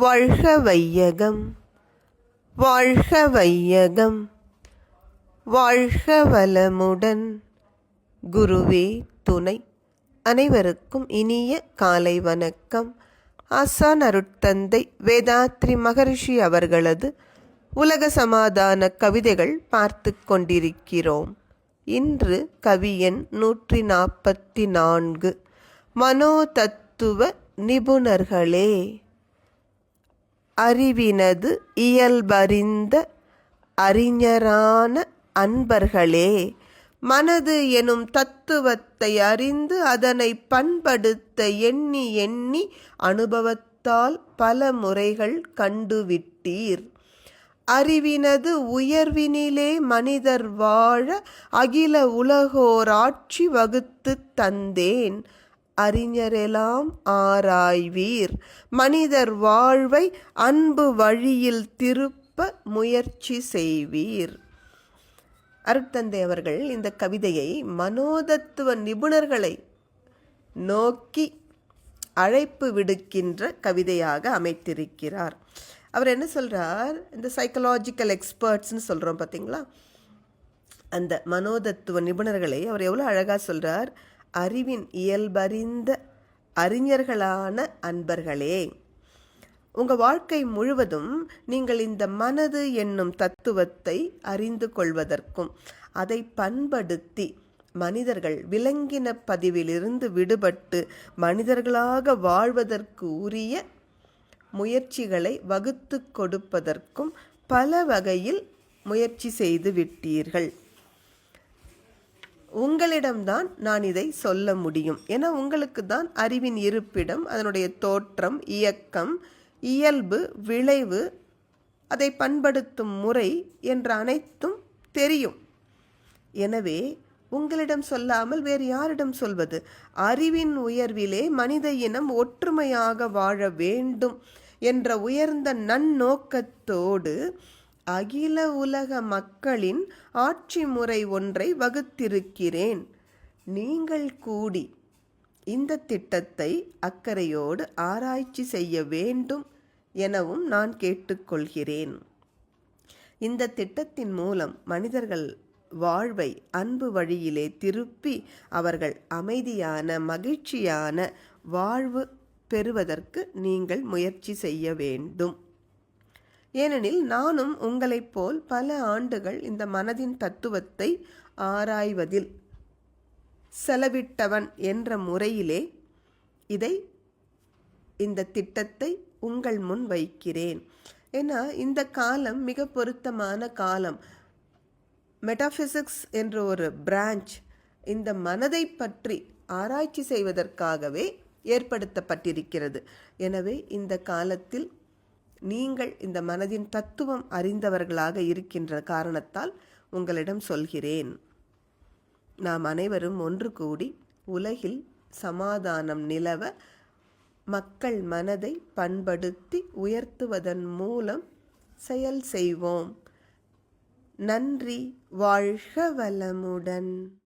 வாழ்க வையகம் வாழ்க வையகம் வாழ்க வளமுடன் குருவே துணை. அனைவருக்கும் இனிய காலை வணக்கம். ஆசான் அருட்தந்தை வேதாத்ரி மகரிஷி அவர்களது உலக சமாதான கவிதைகள் பார்த்து கொண்டிருக்கிறோம். இன்று கவியன் நூற்றி நாற்பத்தி நான்கு. மனோதத்துவ நிபுணர்களே அறிவினது இயல்பறிந்த அறிஞரான அன்பர்களே மனது எனும் தத்துவத்தை அறிந்து அதனை பண்படுத்த எண்ணி எண்ணி அனுபவத்தால் பல முறைகள் கண்டுவிட்டீர். அறிவினது உயர்வினிலே மனிதர் வாழ அகில உலகோராட்சி வகுத்து தந்தேன். அறிஞரெல்லாம் ஆராய்வீர். மனிதர் வாழ்வை அன்பு வழியில் திருப்ப முயற்சி செய்வீர். அருட்தந்தை அவர்கள் இந்த கவிதையை மனோதத்துவ நிபுணர்களை நோக்கி அழைப்பு விடுக்கின்ற கவிதையாக அமைத்திருக்கிறார். அவர் என்ன சொல்கிறார் இந்த சைக்கலாஜிக்கல் எக்ஸ்பர்ட்ஸ்னு சொல்கிறோம் பார்த்தீங்களா அந்த மனோதத்துவ நிபுணர்களை அவர் எவ்வளோ அழகாக சொல்கிறார் அறிவின் இயல்பறிந்த அறிஞர்களான அன்பர்களே உங்கள் வாழ்க்கை முழுவதும் நீங்கள் இந்த மனது என்னும் தத்துவத்தை அறிந்து கொள்வதற்கும் அதை பண்படுத்தி மனிதர்கள் விலங்கின பதிவிலிருந்து விடுபட்டு மனிதர்களாக வாழ்வதற்கு உரிய முயற்சிகளை வகுத்து கொடுப்பதற்கும் பல வகையில் முயற்சி செய்து விட்டீர்கள். உங்களிடம்தான் நான் இதை சொல்ல முடியும். ஏன்னா உங்களுக்கு தான் அறிவின் இருப்பிடம் அதனுடைய தோற்றம் இயக்கம் இயல்பு விளைவு அதை பண்படுத்தும் முறை என்ற அனைத்தும் தெரியும். எனவே உங்களிடம் சொல்லாமல் வேறு யாரிடம் சொல்வது? அறிவின் உயர்விலே மனித இனம் ஒற்றுமையாக வாழ வேண்டும் என்ற உயர்ந்த நன்னோக்கத்தோடு அகில உலக மக்களின் ஆட்சி முறை ஒன்றை வகுத்திருக்கிறேன். நீங்கள் கூடி இந்த திட்டத்தை அக்கறையோடு ஆராய்ச்சி செய்ய வேண்டும் எனவும் நான் கேட்டுக்கொள்கிறேன். இந்த திட்டத்தின் மூலம் மனிதர்கள் வாழ்வை அன்பு வழியிலே திருப்பி அவர்கள் அமைதியான மகிழ்ச்சியான வாழ்வு பெறுவதற்கு நீங்கள் முயற்சி செய்ய வேண்டும். ஏனெனில் நானும் உங்களைப் போல் பல ஆண்டுகள் இந்த மனதின் தத்துவத்தை ஆராய்வதில் செலவிட்டவன் என்ற முறையிலே இதை இந்த திட்டத்தை உங்கள் முன் வைக்கிறேன். ஏன்னா இந்த காலம் மிக பொருத்தமான காலம். மெட்டாஃபிசிக்ஸ் என்ற ஒரு பிரான்ச் இந்த மனதை பற்றி ஆராய்ச்சி செய்வதற்காகவே ஏற்படுத்தப்பட்டிருக்கிறது. எனவே இந்த காலத்தில் நீங்கள் இந்த மனதின் தத்துவம் அறிந்தவர்களாக இருக்கின்ற காரணத்தால் உங்களிடம் சொல்கிறேன். நாம் அனைவரும் ஒன்று கூடி உலகில் சமாதானம் நிலவ மக்கள் மனதை பண்படுத்தி உயர்த்துவதன் மூலம் செயல் செய்வோம். நன்றி வாழ்க வளமுடன்.